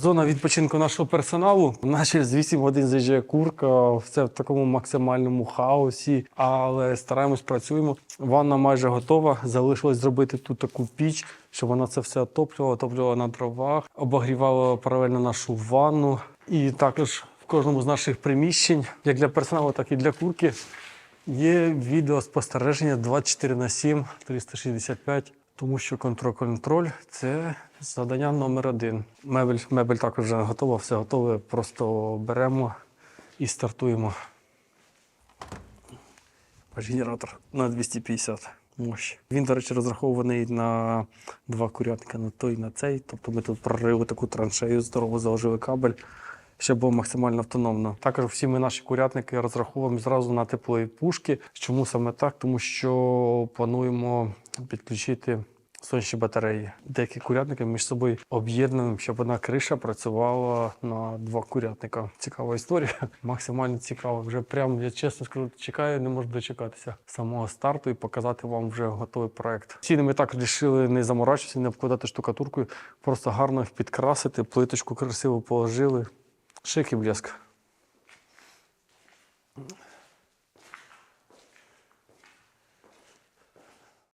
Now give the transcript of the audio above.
Зона відпочинку нашого персоналу. Наче з 8 годин заїжджає курка, все в такому максимальному хаосі, але стараємось, працюємо. Ванна майже готова. Залишилось зробити тут таку піч, щоб вона це все отоплювала, отоплювала на дровах, обогрівала паралельно нашу ванну. І також в кожному з наших приміщень, як для персоналу, так і для курки, є відеоспостереження 24 на 7, 365. Тому що контроль-контроль це завдання номер один. Мебель, мебель також вже готова, все готове. Просто беремо і стартуємо. Генератор на 250 мощ. Він, до речі, розрахований на два курятника, на той і на цей. Тобто ми тут прорили таку траншею, здорово заложили кабель, щоб було максимально автономно. Також всі ми наші курятники розраховуємо зразу на теплові пушки. Чому саме так? Тому що плануємо підключити сонячні батареї. Деякі курятники між собою об'єднуємо, щоб одна криша працювала на два курятника. Цікава історія, максимально цікава. Вже прям, я чесно скажу, чекаю, не можу дочекатися самого старту і показати вам вже готовий проект. Ціни ми так вирішили не заморачуватися, не обкладати штукатуркою, просто гарно підкрасити, плиточку красиво положили. Шик і блеск.